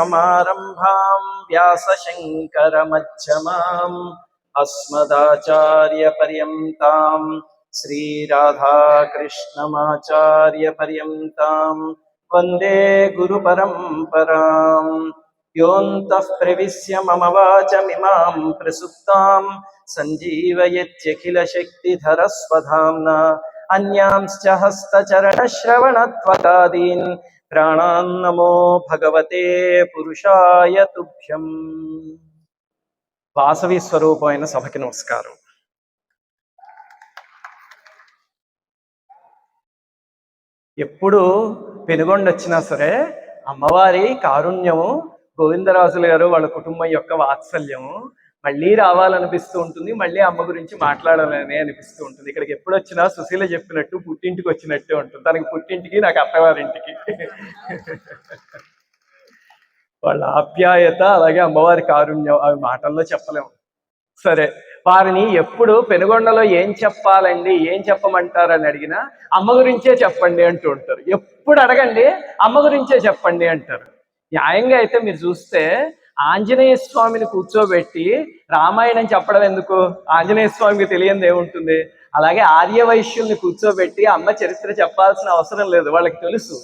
समारम्भां व्यासशङ्करमध्यमाम् अस्मदाचार्यपर्यन्तां श्रीराधाकृष्णमाचार्यपर्यन्तां वंदे गुरुपरम्पराम् योऽन्तः प्रविश्य मम वाचमिमां प्रसुप्तां सञ्जीवयत्यखिलशक्तिधरस्वधाम्ना अन्यांश्च हस्तचरणश्रवणत्वकादीन् ప్రాణాన్నమో భగవతే పురుషాయ తుభ్యం వాసవి స్వరూపమైన సభకి నమస్కారం ఎప్పుడు పెనుగొండ వచ్చినా సరే అమ్మవారి కారుణ్యము గోవిందరాజులు గారు వాళ్ళ కుటుంబం యొక్క వాత్సల్యము మళ్ళీ రావాలనిపిస్తూ ఉంటుంది మళ్ళీ అమ్మ గురించి మాట్లాడాలని అనిపిస్తూ ఉంటుంది. ఇక్కడికి ఎప్పుడు వచ్చినా సుశీల చెప్పినట్టు పుట్టింటికి వచ్చినట్టే ఉంటుంది. తనకి పుట్టింటికి నాకు అత్తవారింటికి. వాళ్ళ ఆప్యాయత అలాగే అమ్మవారి కారుణ్యం అవి మాటల్లో చెప్పలేము. సరే వారిని ఎప్పుడు పెనుగొండలో ఏం చెప్పాలండి ఏం చెప్పమంటారని అడిగినా అమ్మ గురించే చెప్పండి అంటూ ఉంటారు. ఎప్పుడు అడగండి అమ్మ గురించే చెప్పండి అంటారు. న్యాయంగా అయితే మీరు చూస్తే ఆంజనేయ స్వామిని కూర్చోబెట్టి రామాయణం చెప్పడం ఎందుకు? ఆంజనేయ స్వామికి తెలియంది ఏముంటుంది? అలాగే ఆర్యవైశ్యుల్ని కూర్చోబెట్టి అమ్మ చరిత్ర చెప్పాల్సిన అవసరం లేదు వాళ్ళకి తెలుసు.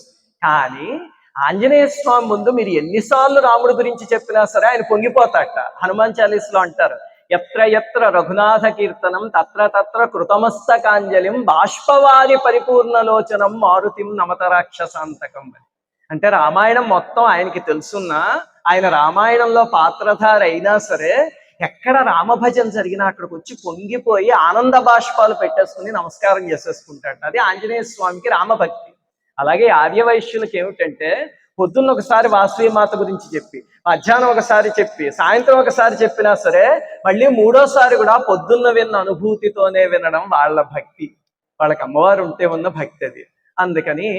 కానీ ఆంజనేయ స్వామి ముందు మీరు ఎన్నిసార్లు రాముడి గురించి చెప్పినా సరే ఆయన పొంగిపోతాట. హనుమాన్ చాలీస్లో అంటారు ఎత్ర ఎత్ర రఘునాథ కీర్తనం తత్ర తత్ర కృతమస్తకాంజలిం బాష్పవాది పరిపూర్ణలోచనం మారుతిం నమత రాక్షసాంతకం అని. అంటే రామాయణం మొత్తం ఆయనకి తెలుసున్నా ఆయన రామాయణంలో పాత్రధార అయినా సరే ఎక్కడ రామభజన జరిగినా అక్కడికి వచ్చి పొంగిపోయి ఆనంద బాష్పాలు పెట్టేసుకుని నమస్కారం చేసేసుకుంటాడు. అది ఆంజనేయ స్వామికి రామభక్తి. అలాగే ఆర్యవైశ్యులకి ఏమిటంటే పొద్దున్న ఒకసారి వాసవి మాత గురించి చెప్పి మధ్యాహ్నం ఒకసారి చెప్పి సాయంత్రం ఒకసారి చెప్పినా సరే మళ్ళీ మూడోసారి కూడా పొద్దున్న విన్న అనుభూతితోనే వినడం వాళ్ళ భక్తి. వాళ్ళకి అమ్మవారు ఉంటే ఉన్న భక్తి అది. అందుకని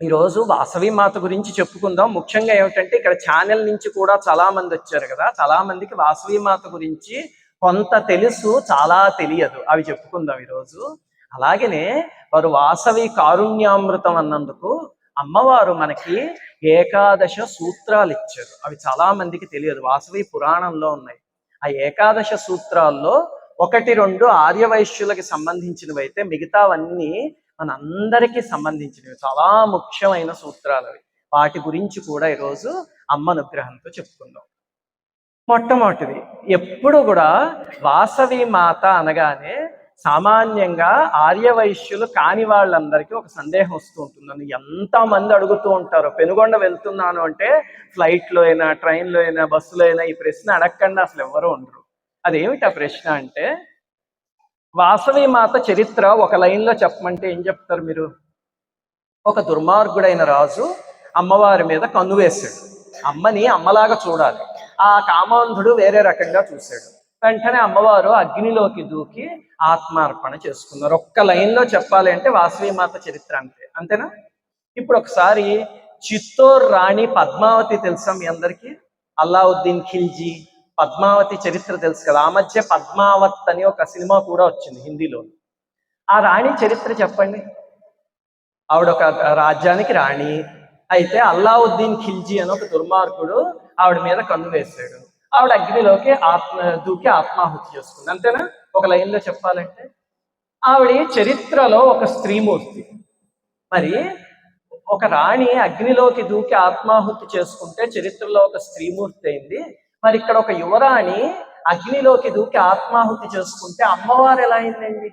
ఈరోజు వాసవి మాత గురించి చెప్పుకుందాం. ముఖ్యంగా ఏమిటంటే ఇక్కడ ఛానల్ నుంచి కూడా చాలా మంది వచ్చారు కదా. చాలా మందికి వాసవి మాత గురించి కొంత తెలుసు చాలా తెలియదు. అవి చెప్పుకుందాం ఈరోజు. అలాగనే వారు వాసవి కారుణ్యామృతం అన్నందుకు అమ్మవారు మనకి ఏకాదశ సూత్రాలు ఇచ్చారు. అవి చాలా మందికి తెలియదు. వాసవి పురాణంలో ఉన్నాయి. ఆ ఏకాదశ సూత్రాల్లో ఒకటి రెండు ఆర్యవైశ్యులకి సంబంధించినవి అయితే మిగతావన్నీ మనందరికీ సంబంధించినవి. చాలా ముఖ్యమైన సూత్రాలు అవి వాటి గురించి కూడా ఈరోజు అమ్మ అనుగ్రహంతో చెప్పుకుందాం. మొట్టమొదటిది ఎప్పుడు కూడా వాసవి మాత అనగానే సామాన్యంగా ఆర్యవైశ్యులు కాని వాళ్ళందరికీ ఒక సందేహం వస్తూ ఉంటుందని ఎంత మంది అడుగుతూ ఉంటారు పెనుగొండ వెళ్తున్నాను అంటే ఫ్లైట్లో అయినా ట్రైన్లో అయినా బస్సులో అయినా ఈ ప్రశ్న అడగకుండా అసలు ఎవరు ఉండరు. అదేమిటి ఆ ప్రశ్న అంటే వాసవి మాత చరిత్ర ఒక లైన్లో చెప్పమంటే ఏం చెప్తారు మీరు? ఒక దుర్మార్గుడైన రాజు అమ్మవారి మీద కన్ను వేశాడు. అమ్మని అమ్మలాగా చూడాలి. ఆ కామాంధుడు వేరే రకంగా చూశాడు. వెంటనే అమ్మవారు అగ్నిలోకి దూకి ఆత్మార్పణ చేసుకున్నారు. ఒక్క లైన్లో చెప్పాలి అంటే వాసవి మాత చరిత్ర అంతే. అంతేనా? ఇప్పుడు ఒకసారి చిత్తూరు రాణి పద్మావతి తెలుసా మీ అందరికీ? అల్లావుద్దీన్ ఖిల్జీ. పద్మావతి చరిత్ర తెలుసు కదా. ఆ మధ్య పద్మావత్ అని ఒక సినిమా కూడా వచ్చింది హిందీలో. ఆ రాణి చరిత్ర చెప్పండి. ఆవిడ ఒక రాజ్యానికి రాణి. అయితే అల్లావుద్దీన్ ఖిల్జీ అని ఒక దుర్మార్గుడు ఆవిడ మీద కన్ను వేశాడు. ఆవిడ అగ్నిలోకి ఆత్మ దూకి ఆత్మాహుతి చేసుకుంది. అంతేనా? ఒక లైన్లో చెప్పాలంటే ఆవిడ చరిత్రలో ఒక స్త్రీమూర్తి. మరి ఒక రాణి అగ్నిలోకి దూకి ఆత్మాహుతి చేసుకుంటే చరిత్రలో ఒక స్త్రీమూర్తి అయింది. మరి ఇక్కడ ఒక యువరాణి అగ్నిలోకి దూకి ఆత్మాహుతి చేసుకుంటే అమ్మవారు ఎలా అయిందండి?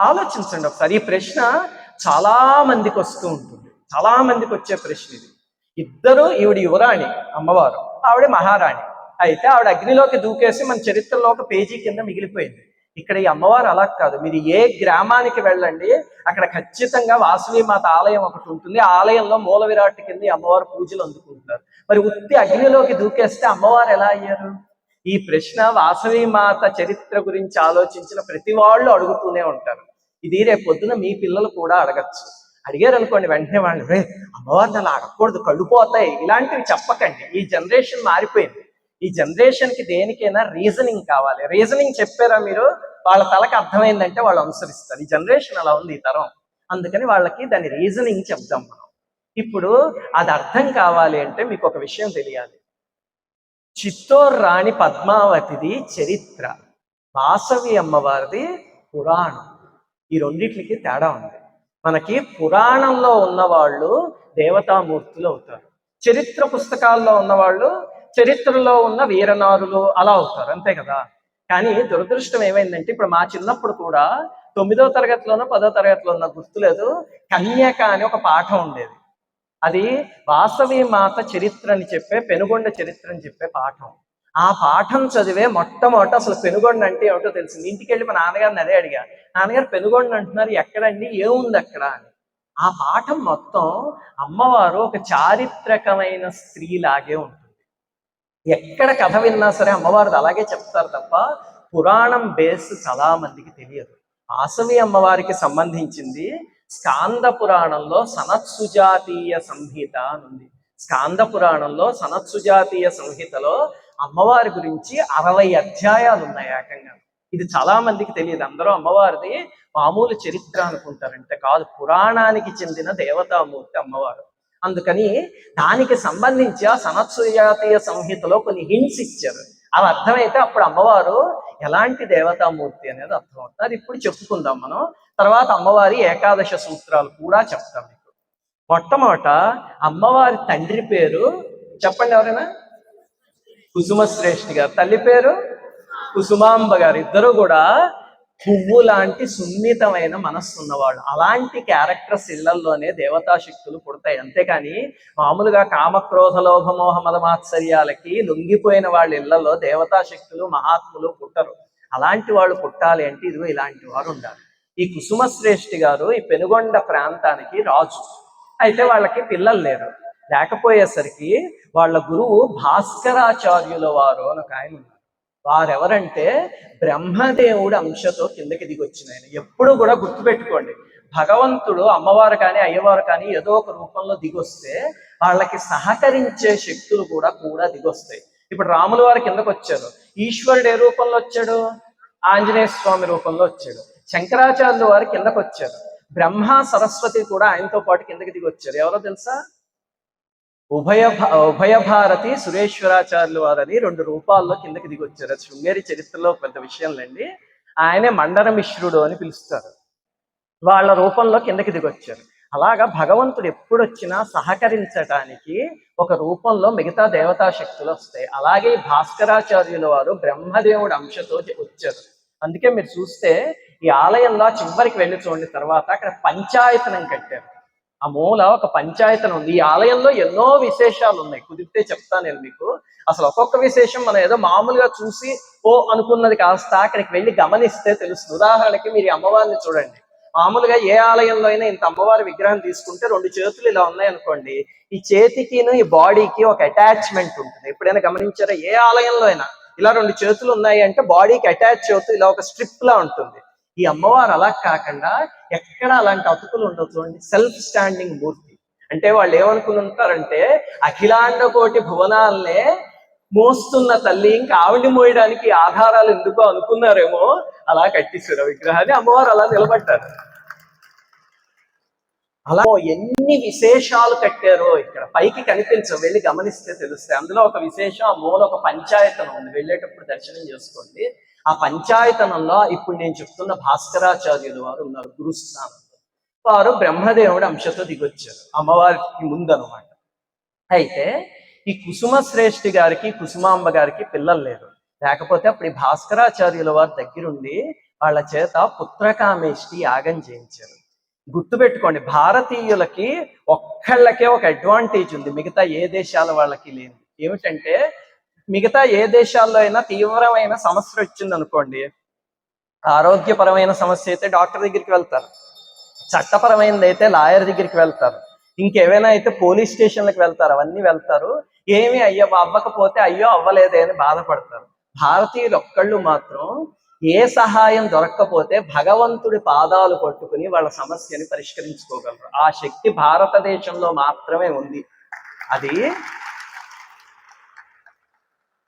ఆలోచించండి ఒకసారి. ఈ ప్రశ్న చాలా మందికి వస్తూ ఉంటుంది. చాలా మందికి వచ్చే ప్రశ్న ఇది. ఇద్దరు ఈవిడ యువరాణి అమ్మవారు. ఆవిడ మహారాణి. అయితే ఆవిడ అగ్నిలోకి దూకేసి మన చరిత్రలో ఒక పేజీ కింద మిగిలిపోయింది. ఇక్కడ ఈ అమ్మవారు అలా కాదు. మీరు ఏ గ్రామానికి వెళ్ళండి అక్కడ ఖచ్చితంగా వాసవి మాత ఆలయం ఒకటి ఉంటుంది. ఆలయంలో మూల విరాట్ కింద ఈ అమ్మవారు పూజలు అందుకుంటారు. మరి ఉత్తి అగ్నిలోకి దూకేస్తే అమ్మవారు ఎలా అయ్యారు? ఈ ప్రశ్న వాసవి మాత చరిత్ర గురించి ఆలోచించిన ప్రతి వాళ్ళు అడుగుతూనే ఉంటారు. ఇది రేపు పొద్దున మీ పిల్లలు కూడా అడగచ్చు. అడిగారు అనుకోండి వెంటనే వాళ్ళు రే అమ్మవారిని అలా అడగకూడదు కళ్ళుపోతాయి ఇలాంటివి చెప్పకండి. ఈ జనరేషన్ మారిపోయింది. ఈ జనరేషన్కి దేనికైనా రీజనింగ్ కావాలి. రీజనింగ్ చెప్పారా మీరు? వాళ్ళ తలకి అర్థమైందంటే వాళ్ళు అనుసరిస్తారు. ఈ జనరేషన్ అలా ఉంది ఈ తరం. అందుకని వాళ్ళకి దాని రీజనింగ్ చెప్దాం మనం. ఇప్పుడు అది అర్థం కావాలి అంటే మీకు ఒక విషయం తెలియాలి. చిత్తోర్ రాణి పద్మావతిది చరిత్ర. వాసవి అమ్మవారిది పురాణం. ఈ రెండిట్లకి తేడా ఉంది. మనకి పురాణంలో ఉన్నవాళ్ళు దేవతామూర్తులు అవుతారు. చరిత్ర పుస్తకాల్లో ఉన్నవాళ్ళు చరిత్రలో ఉన్న వీరనారులు అలా అవుతారు అంతే కదా? కానీ దురదృష్టం ఏమైందంటే ఇప్పుడు మా చిన్నప్పుడు కూడా తొమ్మిదో తరగతిలోనో పదో తరగతిలో ఉన్న గుర్తులేదు కన్యక అని ఒక పాఠం ఉండేది. అది వాసవి మాత చరిత్ర అని చెప్పే పెనుగొండ చరిత్ర అని చెప్పే పాఠం. ఆ పాఠం చదివే మొట్టమొదట అసలు పెనుగొండ అంటే ఏమిటో తెలిసింది ఇంటికి వెళ్ళి మా నాన్నగారిని అదే అడిగా. నాన్నగారు పెనుగొండ అంటున్నారు ఎక్కడండి? ఏముంది అక్కడ? అని. ఆ పాఠం మొత్తం అమ్మవారు ఒక చారిత్రకమైన స్త్రీ లాగే ఉంటుంది. ఎక్కడ కథ విన్నా సరే అమ్మవారిది అలాగే చెప్తారు తప్ప పురాణం బేస్ చాలా మందికి తెలియదు. వాసవి అమ్మవారికి సంబంధించింది స్కాంద పురాణంలో సనత్సుజాతీయ సంహిత అని ఉంది. స్కాంద పురాణంలో సనత్సుజాతీయ సంహితలో అమ్మవారి గురించి అరవై అధ్యాయాలు ఉన్నాయి ఏకంగా. ఇది చాలా మందికి తెలియదు. అందరూ అమ్మవారిది మామూలు చరిత్ర అనుకుంటారంటే కాదు పురాణానికి చెందిన దేవతామూర్తి అమ్మవారు. అందుకని దానికి సంబంధించి ఆ సనత్సుజాతీయ సంహితలో కొన్ని హింట్స్ ఇచ్చారు. అవి అర్థమైతే అప్పుడు అమ్మవారు ఎలాంటి దేవతామూర్తి అనేది అర్థమవుతుంది. అది ఇప్పుడు చెప్పుకుందాం మనం. తర్వాత అమ్మవారి ఏకాదశ సూత్రాలు కూడా చెప్తాం మీకు. మొట్టమొదట అమ్మవారి తండ్రి పేరు చెప్పండి ఎవరైనా? కుసుమ శ్రేష్ఠి గారు. తల్లి పేరు కుసుమాంబ గారు. ఇద్దరు కూడా పువ్వు లాంటి సున్నితమైన మనస్సు ఉన్నవాడు. అలాంటి క్యారెక్టర్స్ ఇళ్ళల్లోనే దేవతా శక్తులు పుడతాయి. అంతేకాని మామూలుగా కామక్రోధ లోభమోహ మదమాత్సర్యాలకి లొంగిపోయిన వాళ్ళ ఇళ్ళలో దేవతా శక్తులు మహాత్ములు పుట్టరు. అలాంటి వాళ్ళు పుట్టాలి అంటే ఇదిగో ఇలాంటి వారు ఉండాలి. ఈ కుసుమ శ్రేష్ఠి గారు ఈ పెనుగొండ ప్రాంతానికి రాజు. అయితే వాళ్ళకి పిల్లలు లేరు. లేకపోయేసరికి వాళ్ళ గురువు భాస్కరాచార్యుల వారు అని ఒక ఆయన ఉన్నారు. వారెవరంటే బ్రహ్మదేవుడు అంశతో కిందకి దిగొచ్చిన ఆయన. ఎప్పుడు కూడా గుర్తుపెట్టుకోండి. భగవంతుడు అమ్మవారు కానీ అయ్యవారు కానీ ఏదో ఒక రూపంలో దిగొస్తే వాళ్ళకి సహకరించే శక్తులు కూడా కూడా దిగొస్తాయి ఇప్పుడు రాముల వారి కిందకు వచ్చారు. ఈశ్వరుడు ఏ రూపంలో వచ్చాడు? ఆంజనేయ స్వామి రూపంలో వచ్చాడు. శంకరాచార్యుల వారు కిందకు వచ్చారు. బ్రహ్మ సరస్వతి కూడా ఆయనతో పాటు కిందకి దిగి వచ్చారు. ఎవరో తెలుసా? ఉభయ ఉభయభారతి సురేశ్వరాచార్యులు వారని రెండు రూపాల్లో కిందకి దిగి వచ్చారు శృంగేరి చరిత్రలో పెద్ద విషయంలండి. ఆయనే మండన మిశ్రుడు అని పిలుస్తారు. వాళ్ళ రూపంలో కిందకి దిగి వచ్చారు అలాగా భగవంతుడు ఎప్పుడొచ్చినా సహకరించటానికి ఒక రూపంలో మిగతా దేవతా శక్తులు వస్తాయి. అలాగే ఈ భాస్కరాచార్యుల వారు బ్రహ్మదేవుడి అంశతో వచ్చారు. అందుకే మీరు చూస్తే ఈ ఆలయంలో చివరికి వెళ్ళి చూడండి తర్వాత అక్కడ పంచాయతనం కట్టారు. ఆ మూల ఒక పంచాయతనం ఉంది. ఈ ఆలయంలో ఎన్నో విశేషాలు ఉన్నాయి. కుదిరితే చెప్తాను నేను మీకు. అసలు ఒక్కొక్క విశేషం మనం ఏదో మామూలుగా చూసి ఓ అనుకున్నది కాస్త అక్కడికి వెళ్ళి గమనిస్తే తెలుస్తుంది. ఉదాహరణకి మీరు అమ్మవారిని చూడండి. మామూలుగా ఏ ఆలయంలో అయినా ఇంత అమ్మవారి విగ్రహం తీసుకుంటే రెండు చేతులు ఇలా ఉన్నాయనుకోండి ఈ చేతికిను ఈ బాడీకి ఒక అటాచ్మెంట్ ఉంటుంది. ఎప్పుడైనా గమనించారా? ఏ ఆలయంలో అయినా ఇలా రెండు చేతులు ఉన్నాయి అంటే బాడీకి అటాచ్ అవుతూ ఇలా ఒక స్ట్రిప్ లా ఉంటుంది. ఈ అమ్మవారు అలా కాకుండా ఎక్కడ అలాంటి అతుకులు ఉండవు చూడండి. సెల్ఫ్ స్టాండింగ్ మూర్తి. అంటే వాళ్ళు ఏమనుకుని ఉంటారంటే అఖిలాండ కోటి భువనాలనే మోస్తున్న తల్లి ఇంకా ఆవిడ మోయడానికి ఆధారాలు ఎందుకో అనుకున్నారేమో అలా కట్టిస్తారు విగ్రహాన్ని. అమ్మవారు అలా నిలబడ్డారు. అలా ఎన్ని విశేషాలు కట్టారో ఇక్కడ. పైకి కనిపించవు వెళ్ళి గమనిస్తే తెలుస్తాయి. అందులో ఒక విశేషం ఆ మూల ఒక పంచాయతనం ఉంది. వెళ్ళేటప్పుడు దర్శనం చేసుకోండి. ఆ పంచాయతనంలో ఇప్పుడు నేను చెప్తున్న భాస్కరాచార్యులు వారు ఉన్నారు గురుస్థానం వారు బ్రహ్మదేవుడి అంశతో దిగొచ్చారు అమ్మవారికి ముందనమాట. అయితే ఈ కుసుమ శ్రేష్ఠి గారికి కుసుమాంబ గారికి పిల్లలు లేరు. లేకపోతే అప్పుడు ఈ భాస్కరాచార్యుల వారి దగ్గరుండి వాళ్ళ చేత పుత్రకామేష్టి యాగం చేయించారు. గుర్తుపెట్టుకోండి భారతీయులకి ఒక్కళ్ళకే ఒక అడ్వాంటేజ్ ఉంది మిగతా ఏ దేశాల వాళ్ళకి లేదు. ఏమిటంటే మిగతా ఏ దేశాల్లో అయినా తీవ్రమైన సమస్య వచ్చింది అనుకోండి ఆరోగ్యపరమైన సమస్య అయితే డాక్టర్ దగ్గరికి వెళ్తారు చట్టపరమైనది అయితే లాయర్ దగ్గరికి వెళ్తారు ఇంకేవైనా అయితే పోలీస్ స్టేషన్లకు వెళ్తారు అవన్నీ వెళ్తారు. ఏమి అయ్యో అవ్వకపోతే అయ్యో అవ్వలేదే అని బాధపడతారు. భారతీయులు ఒక్కళ్ళు మాత్రం ఏ సహాయం దొరక్కపోతే భగవంతుడి పాదాలు పట్టుకుని వాళ్ళ సమస్యని పరిష్కరించుకోగలరు. ఆ శక్తి భారతదేశంలో మాత్రమే ఉంది. అది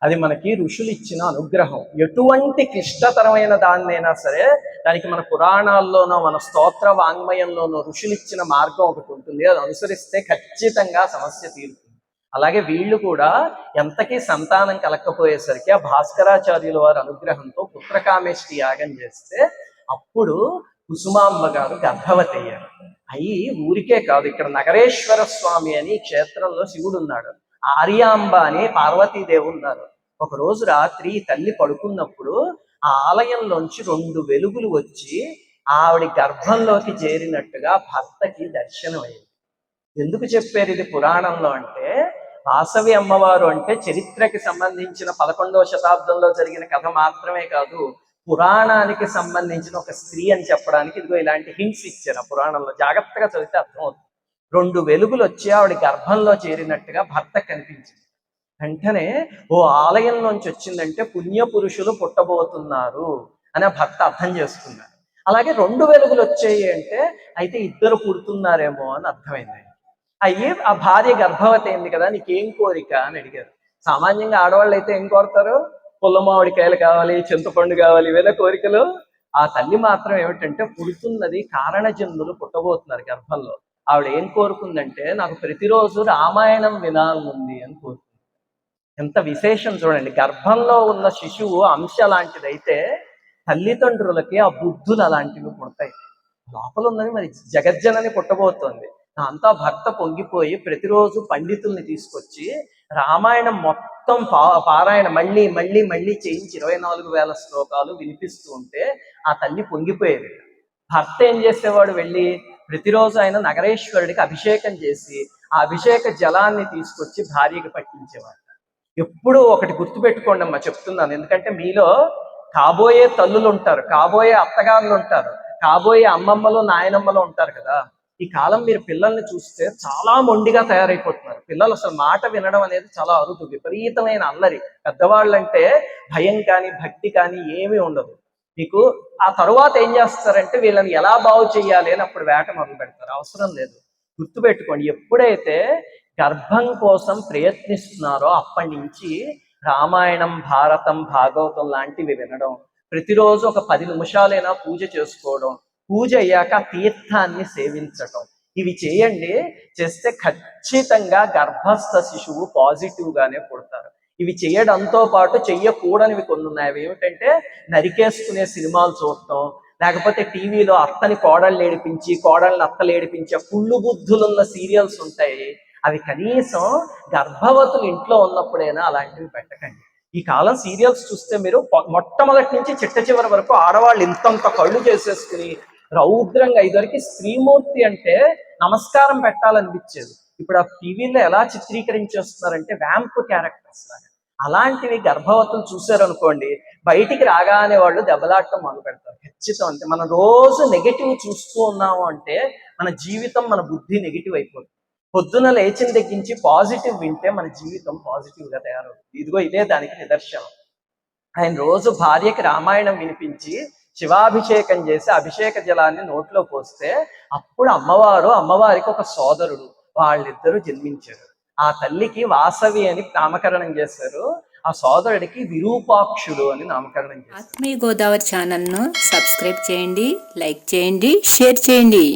అది మనకి ఋషులు ఇచ్చిన అనుగ్రహం. ఎటువంటి క్లిష్టతరమైన దాన్నైనా సరే దానికి మన పురాణాల్లోనో మన స్తోత్ర వాంగ్మయంలోనో ఋషులు ఇచ్చిన మార్గం ఒకటి ఉంటుంది. అది అనుసరిస్తే ఖచ్చితంగా సమస్య తీరుతుంది. అలాగే వీళ్ళు కూడా ఎంతకీ సంతానం కలక్కపోయేసరికి ఆ భాస్కరాచార్యుల వారి అనుగ్రహంతో పుత్రకామేష్టి యాగం చేస్తే అప్పుడు కుసుమాంబ గారు గర్భవతి అయ్యారు అయి ఊరికే కాదు ఇక్కడ నగరేశ్వర స్వామి అని క్షేత్రంలో శివుడు ఉన్నాడు ఆర్యాంబ అని పార్వతీదేవి ఉన్నారు. ఒక రోజు రాత్రి తల్లి పడుకున్నప్పుడు ఆ ఆలయంలోంచి రెండు వెలుగులు వచ్చి ఆవిడ గర్భంలోకి చేరినట్టుగా భర్తకి దర్శనం ఎందుకు చెప్పారు ఇది పురాణంలో అంటే వాసవి అమ్మవారు అంటే చరిత్రకి సంబంధించిన పదకొండవ శతాబ్దంలో జరిగిన కథ మాత్రమే కాదు పురాణానికి సంబంధించిన ఒక స్త్రీ అని చెప్పడానికి ఇదిగో ఇలాంటి హింట్స్ ఇచ్చారు ఆ పురాణంలో. జాగ్రత్తగా చదివితే అర్థమవుతుంది. రెండు వెలుగులు వచ్చి ఆవిడ గర్భంలో చేరినట్టుగా భర్త కనిపించింది. వెంటనే ఓ ఆలయంలోంచి వచ్చిందంటే పుణ్య పురుషులు పుట్టబోతున్నారు అని ఆ భర్త అర్థం చేసుకున్నారు అలాగే రెండు వెలుగులు వచ్చాయి అంటే అయితే ఇద్దరు పుడుతున్నారేమో అని అర్థమైంది. అయ్యి ఆ భార్య గర్భవతి అయింది కదా నీకేం కోరిక అని అడిగారు. సామాన్యంగా ఆడవాళ్ళు అయితే ఏం కోరుతారు? పుల్ల మామిడికాయలు కావాలి చింతపండు కావాలి ఇవేనా కోరికలు. ఆ తల్లి మాత్రం ఏమిటంటే పుడుతున్నది కారణజన్ములు పుట్టబోతున్నారు గర్భంలో. ఆవిడ ఏం కోరుకుందంటే నాకు ప్రతిరోజు రామాయణం వినాలనుంది అని కోరుకుంది. ఎంత విశేషం చూడండి. గర్భంలో ఉన్న శిశువు అంశ లాంటిదైతే తల్లిదండ్రులకి ఆ బుద్ధులు అలాంటివి పుడతాయి. లోపల ఉన్నది మరి జగజ్జనని పుట్టబోతోంది. అంతా భర్త పొంగిపోయి ప్రతిరోజు పండితుల్ని తీసుకొచ్చి రామాయణం మొత్తం పా పారాయణ మళ్ళీ మళ్ళీ మళ్ళీ చేయించి ఇరవై నాలుగు వేల శ్లోకాలు వినిపిస్తూ ఉంటే ఆ తల్లి పొంగిపోయేది. భర్త ఏం చేసేవాడు వెళ్ళి? ప్రతిరోజు ఆయన నగరేశ్వరుడికి అభిషేకం చేసి ఆ అభిషేక జలాన్ని తీసుకొచ్చి భార్యకి పట్టించేవాడు. ఎప్పుడూ ఒకటి గుర్తుపెట్టుకోండి అమ్మా చెప్తున్నాను. ఎందుకంటే మీలో కాబోయే తల్లులు ఉంటారు కాబోయే అత్తగారులు ఉంటారు కాబోయే అమ్మమ్మలు నాయనమ్మలు ఉంటారు కదా. ఈ కాలం మీరు పిల్లల్ని చూస్తే చాలా మొండిగా తయారైపోతున్నారు. పిల్లలు అసలు మాట వినడం అనేది చాలా అరుదు విపరీతమైన అల్లరి. పెద్దవాళ్ళంటే భయం కానీ భక్తి కానీ ఏమీ ఉండదు. మీకు ఆ తర్వాత ఏం చేస్తారంటే వీళ్ళని ఎలా బాగు చేయాలి అని అప్పుడు వేట మొదలు పెడతారు. అవసరం లేదు. గుర్తుపెట్టుకోండి ఎప్పుడైతే గర్భం కోసం ప్రయత్నిస్తున్నారో అప్పటి నుంచి రామాయణం భారతం భాగవతం లాంటివి వినడం ప్రతిరోజు ఒక పది నిమిషాలైనా పూజ చేసుకోవడం పూజ అయ్యాక తీర్థాన్ని సేవించటం ఇవి చేయండి. చేస్తే ఖచ్చితంగా గర్భస్థ శిశువు పాజిటివ్ గానే పుడతారు. ఇవి చేయడంతో పాటు చెయ్యకూడనివి కొన్ని ఉన్నాయి అవి ఏమిటంటే నరికేసుకునే సినిమాలు చూడటం లేకపోతే టీవీలో అత్తని కోడళ్ళు ఏడిపించి కోడళ్ళని అత్తలు ఏడిపించే కుళ్ళు బుద్ధులున్న సీరియల్స్ ఉంటాయి. అవి కనీసం గర్భవతులు ఇంట్లో ఉన్నప్పుడైనా అలాంటివి పెట్టకండి. ఈ కాలం సీరియల్స్ చూస్తే మీరు మొట్టమొదటి నుంచి చిట్ట చివరి వరకు ఆడవాళ్ళు ఇంతంత కళ్ళు చేసేసుకుని రౌద్రంగా ఇదివరకు శ్రీమూర్తి అంటే నమస్కారం పెట్టాలనిపించేది. ఇప్పుడు ఆ టీవీలో ఎలా చిత్రీకరించేస్తున్నారంటే వ్యాంప్ క్యారెక్టర్స్ లాగా. అలాంటివి గర్భవతులు చూశారనుకోండి బయటికి రాగానే వాళ్ళు దెబ్బలాడటం మొదలు పెడతారు. ఖచ్చితం అంటే మనం రోజు నెగిటివ్ చూస్తూ ఉన్నాము అంటే మన జీవితం మన బుద్ధి నెగిటివ్ అయిపోతుంది. పొద్దున లేచిన దగ్గించి పాజిటివ్ వింటే మన జీవితం పాజిటివ్గా తయారవుతుంది. ఇదిగో ఇదే దానికి నిదర్శనం. ఆయన రోజు భార్యకి రామాయణం వినిపించి శివాభిషేకం చేసి అభిషేక జలాన్ని నోట్లో పోస్తే అప్పుడు అమ్మవారు అమ్మవారికి ఒక సోదరుడు వాళ్ళిద్దరూ జన్మించారు. ఆ తల్లికి వాసవి అని నామకరణం చేశారు. ఆ సోదరుడికి విరూపాక్షుడు అని నామకరణం చేశారు. ఆత్మీయ గోదావరి ఛానల్ను సబ్స్క్రైబ్ చేయండి లైక్ చేయండి షేర్ చేయండి.